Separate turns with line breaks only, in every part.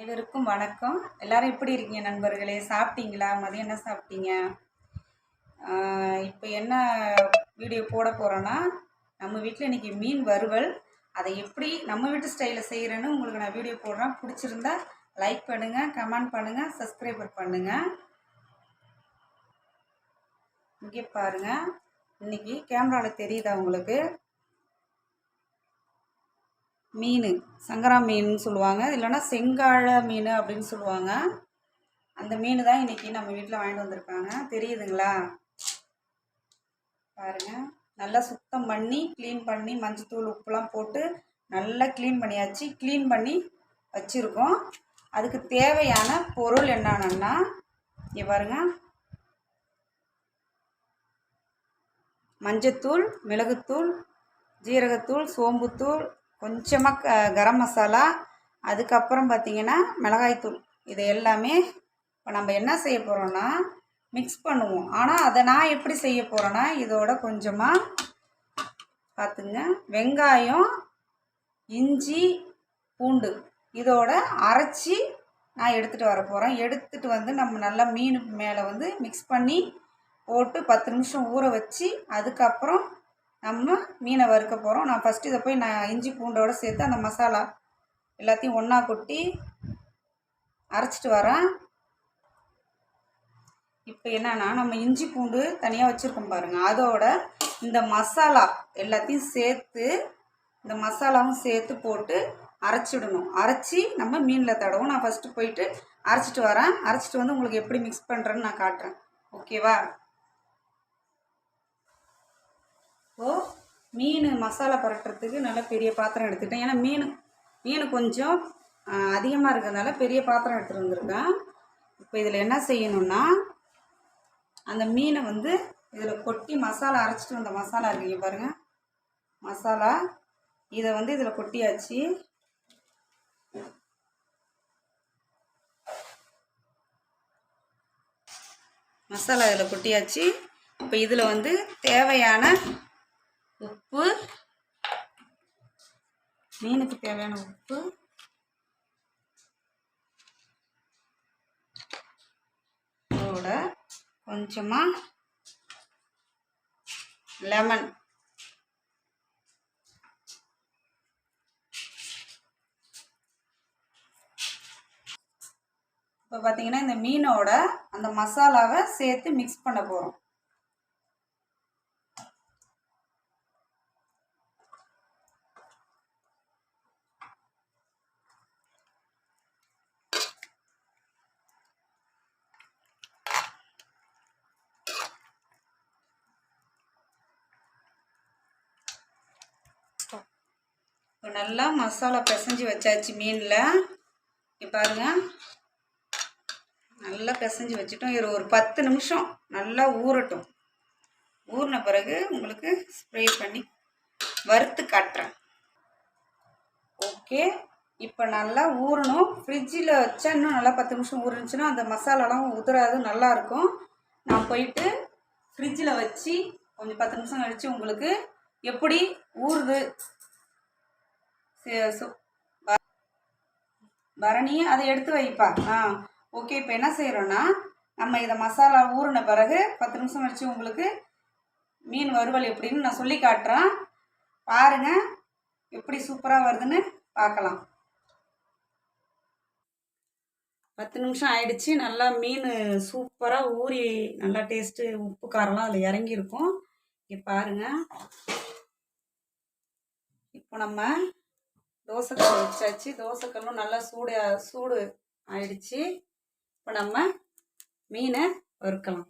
அனைவருக்கும் வணக்கம். எல்லாரும் எப்படி இருக்கீங்க நண்பர்களே? சாப்பிட்டீங்களா? மதியம் என்ன சாப்பிட்டீங்க? இப்போ என்ன வீடியோ போட போகிறோன்னா நம்ம வீட்டில் இன்றைக்கி மீன் வறுவல். அதை எப்படி நம்ம வீட்டு ஸ்டைலில் செய்கிறேன்னு உங்களுக்கு நான் வீடியோ போடுறேன். பிடிச்சிருந்தா லைக் பண்ணுங்கள் கமெண்ட் பண்ணுங்கள் சப்ஸ்கிரைபர் பண்ணுங்கள் இங்கே பாருங்கள் இன்றைக்கி கேமராவில் தெரியுதா உங்களுக்கு? மீன் சங்கரா மீன் சொல்லுவாங்க. இல்லைன்னா செங்காழ மீன் அப்படின்னு சொல்லுவாங்க. அந்த மீன் தான் இன்றைக்கி நம்ம வீட்டில் வாங்கிட்டு வந்திருக்காங்க. தெரியுதுங்களா? பாருங்க. நல்லா சுத்தம் பண்ணி க்ளீன் பண்ணி மஞ்சத்தூள் உப்புலாம் போட்டு நல்லா க்ளீன் பண்ணியாச்சு. க்ளீன் பண்ணி வச்சுருக்கோம். அதுக்கு தேவையான பொருள் என்னென்னா இங்கே பாருங்க. மஞ்சத்தூள் மிளகுத்தூள் ஜீரகத்தூள் சோம்புத்தூள் கொஞ்சமாக க கரம் மசாலா அதுக்கப்புறம் பார்த்திங்கன்னா மிளகாய்த்தூள் இது எல்லாமே இப்போ நம்ம என்ன செய்ய போகிறோன்னா மிக்ஸ் பண்ணுவோம். ஆனால் அதை நான் எப்படி செய்ய போகிறேன்னா இதோட கொஞ்சமாக பார்த்துங்க வெங்காயம் இஞ்சி பூண்டு இதோட அரைச்சி நான் எடுத்துகிட்டு வர போகிறேன் எடுத்துகிட்டு வந்து நம்ம நல்லா மீன் மேலே வந்து மிக்ஸ் பண்ணி போட்டு பத்து நிமிஷம் ஊற வச்சு அதுக்கப்புறம் நம்ம மீனை வறுக்க போகிறோம் நான் ஃபஸ்ட்டு இதை போய் நான் இஞ்சி பூண்டோடு சேர்த்து அந்த மசாலா எல்லாத்தையும் ஒன்றா கொட்டி அரைச்சிட்டு வரேன். இப்போ என்னென்னா நம்ம இஞ்சி பூண்டு தனியாக வச்சுருக்கோம் பாருங்கள் அதோட இந்த மசாலா எல்லாத்தையும் சேர்த்து இந்த மசாலாவும் சேர்த்து போட்டு அரைச்சிடணும். அரைச்சி நம்ம மீனில் தடவும். நான் ஃபஸ்ட்டு போயிட்டு அரைச்சிட்டு வரேன். அரைச்சிட்டு வந்து உங்களுக்கு எப்படி மிக்ஸ் பண்ணுறேன்னு நான் காட்டுறேன். ஓகேவா இப்போது மீன் மசாலா பரட்டுறதுக்கு நல்ல பெரிய பாத்திரம் எடுத்துக்கிட்டேன். ஏன்னா மீன் மீன் கொஞ்சம் அதிகமாக இருக்கிறதுனால பெரிய பாத்திரம் எடுத்துகிட்டு வந்திருக்கேன் இப்போ இதில் என்ன செய்யணும்னா அந்த மீனை வந்து இதில் கொட்டி மசாலா அரைச்சிட்டு வந்த மசாலா இருக்கீங்க பாருங்கள் மசாலா இதை வந்து இதில் கொட்டியாச்சு. மசாலா இதில் கொட்டியாச்சு. இப்போ இதில் வந்து தேவையான உப்பு. மீனுக்கு தேவையான உப்பு. இதோட கொஞ்சமாக லெமன். இப்போ பார்த்தீங்கன்னா இந்த மீனோட அந்த மசாலாவை சேர்த்து மிக்ஸ் பண்ண போகிறோம் இப்போ நல்லா மசாலா பிசைஞ்சு வச்சாச்சு மீனில். இப்போ பாருங்க. நல்லா பிசைஞ்சு வச்சுட்டோம். இது ஒரு பத்து நிமிஷம் நல்லா ஊறட்டும். ஊறின பிறகு உங்களுக்கு ஸ்ப்ரே பண்ணி வறுத்து காட்டுறேன். ஓகே இப்போ நல்லா ஊறணும். ஃப்ரிட்ஜில் வச்சா இன்னும் நல்லா பத்து நிமிஷம் ஊறினுச்சுன்னா அந்த மசாலாலாம் உதிராது நல்லாயிருக்கும் நான் போயிட்டு ஃப்ரிட்ஜில் வச்சு கொஞ்சம் பத்து நிமிஷம் கழித்து உங்களுக்கு எப்படி ஊறுது பரணி அதை எடுத்து வைப்பா. ஆ ஓகே இப்போ என்ன செய்கிறோன்னா நம்ம இதை மசாலா ஊறின பிறகு பத்து நிமிஷம் வச்சு உங்களுக்கு மீன் வறுவல் எப்படின்னு நான் சொல்லி காட்டுறேன். பாருங்கள் எப்படி சூப்பராக வருதுன்னு பார்க்கலாம் பத்து நிமிஷம் ஆயிடுச்சு. நல்லா மீன் சூப்பராக ஊறி நல்லா டேஸ்ட்டு உப்பு காரம்லாம் அதில் இறங்கியிருக்கும். இங்கே பாருங்கள் இப்போ நம்ம தோசைக்கல் வச்சாச்சு. தோசைக்கல்லும் நல்லா சூடு சூடு ஆயிடுச்சு. இப்போ நம்ம மீனை வறுக்கலாம்.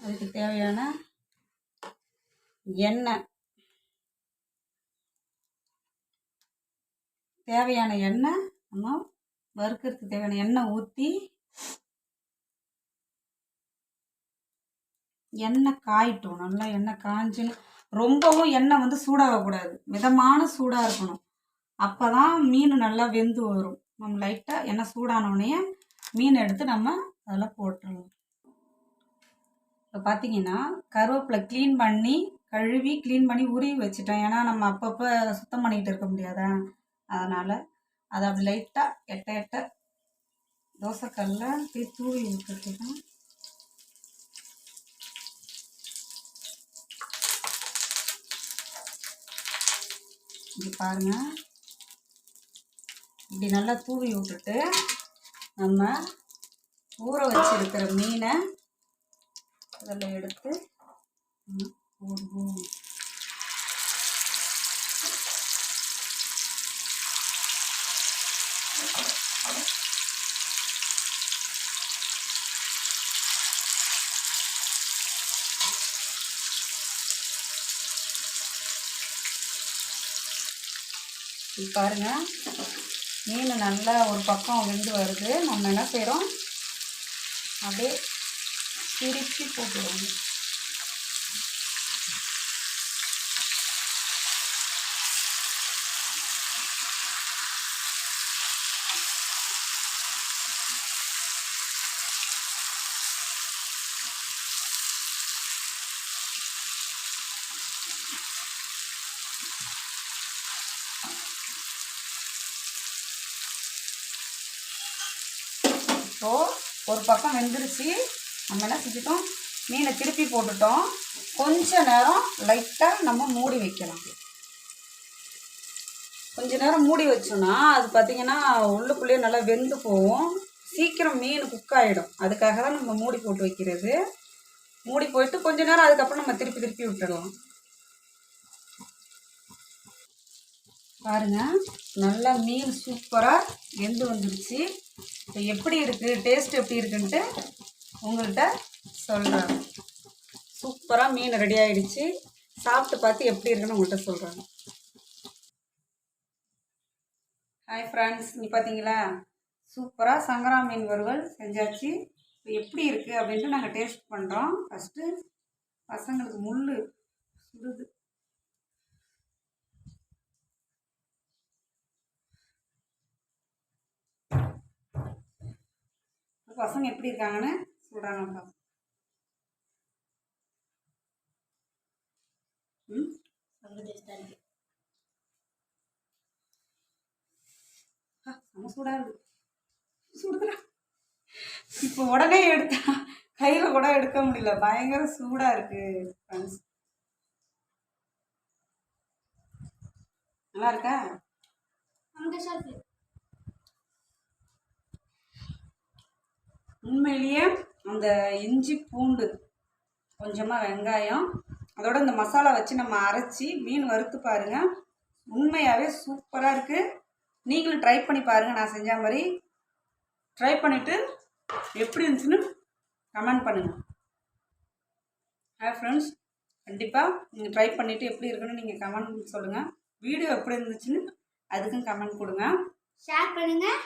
அதுக்கு தேவையான எண்ணெய். தேவையான எண்ணெய் நம்ம வறுக்கிறதுக்கு தேவையான எண்ணெய் ஊற்றி எண்ணெய் காயிட்டும். நல்லா எண்ணெய் காய்ஞ்சுன்னு ரொம்பவும் எண்ணெய் வந்து சூடாகக்கூடாது. மிதமான சூடாக இருக்கணும். அப்போ தான் மீன் நல்லா வெந்து வரும். நம்ம லைட்டாக எண்ணெய் சூடானோடனே மீன் எடுத்து நம்ம அதில் போட்டுடலாம் இப்போ பார்த்தீங்கன்னா கருவேப்பிலை க்ளீன் பண்ணி கழுவி க்ளீன் பண்ணி உருவி வச்சுட்டேன். ஏன்னா நம்ம அப்பப்போ சுத்தம் பண்ணிக்கிட்டு இருக்க முடியாதா? அதனால் அதை அப்படி லைட்டாக எட்ட எட்ட தோசைக்கல்ல அப்படியே தூவி விட்டுட்டுதான் இங்கே பாருங்கள் இப்படி நல்லா தூவி விட்டுட்டு நம்ம ஊற வச்சுருக்கிற மீனை அதில் எடுத்து நம்ம போடுவோம். இது பாருங்கள் மீன் நல்லா ஒரு பக்கம் வெந்து வருது. நம்ம என்ன செய்கிறோம் அப்படியே திருப்பி போட்டுடுவோம் ஸோ ஒரு பக்கம் வெந்துருச்சு. நம்ம என்ன செஞ்சிட்டோம்? மீனை திருப்பி போட்டுட்டோம். கொஞ்ச நேரம் லைட்டாக நம்ம மூடி வைக்கலாம். கொஞ்ச நேரம் மூடி வச்சோன்னா அது பார்த்தீங்கன்னா உள்ளுக்குள்ளேயே நல்லா வெந்து போகும். சீக்கிரம் மீன் குக் ஆகிடும் அதுக்காக தான் நம்ம மூடி போட்டு வைக்கிறது. மூடி போயிட்டு கொஞ்ச நேரம் அதுக்கப்புறம் நம்ம திருப்பி திருப்பி விட்டுடலாம். பாருங்க. நல்லா மீன் சூப்பராக வெந்து வந்துருச்சு. இப்போ எப்படி இருக்குது டேஸ்ட் எப்படி இருக்குன்ட்டு உங்கள்கிட்ட சொல்கிறேன் சூப்பராக மீன் ரெடி ஆகிடுச்சு சாப்பிட்டு பார்த்து எப்படி இருக்குன்னு உங்கள்கிட்ட சொல்கிறாங்க ஹாய் ஃப்ரெண்ட்ஸ் நீ பார்த்தீங்களா சூப்பராக சங்கரா மீன் வறுவல் செஞ்சாச்சு. இப்போ எப்படி இருக்குது அப்படின்ட்டு நாங்கள் டேஸ்ட் பண்ணுறோம் ஃபஸ்ட்டு பசங்களுக்கு முள் சுடுது. பசங்க எப்படி இருக்காங்கன்னு சொல்கிறாங்கப்பா ம்? செம சூடாக இருக்கு. சுடுதுடா இப்போ உடனே எடுத்தா கையில் கூட எடுக்க முடியல. பயங்கர சூடாக இருக்கு ஃப்ரெண்ட்ஸ் நல்லா இருக்கா? உண்மையிலேயே அந்த இஞ்சி பூண்டு கொஞ்சமாக வெங்காயம் அதோட இந்த மசாலா வச்சு நம்ம அரைச்சி மீன் வறுத்து பாருங்கள் உண்மையாகவே சூப்பராக இருக்குது நீங்களும் ட்ரை பண்ணி பாருங்கள் நான் செஞ்ச மாதிரி ட்ரை பண்ணிவிட்டு எப்படி இருந்துச்சுன்னு கமெண்ட் பண்ணுங்கள் ஹாய் ஃப்ரெண்ட்ஸ் கண்டிப்பாக நீங்கள் ட்ரை பண்ணிவிட்டு எப்படி இருக்குன்னு நீங்கள் கமெண்ட் சொல்லுங்கள் வீடியோ எப்படி இருந்துச்சுன்னு அதுக்கும் கமெண்ட் கொடுங்க.
ஷேர் பண்ணுங்கள்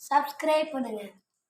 subscribe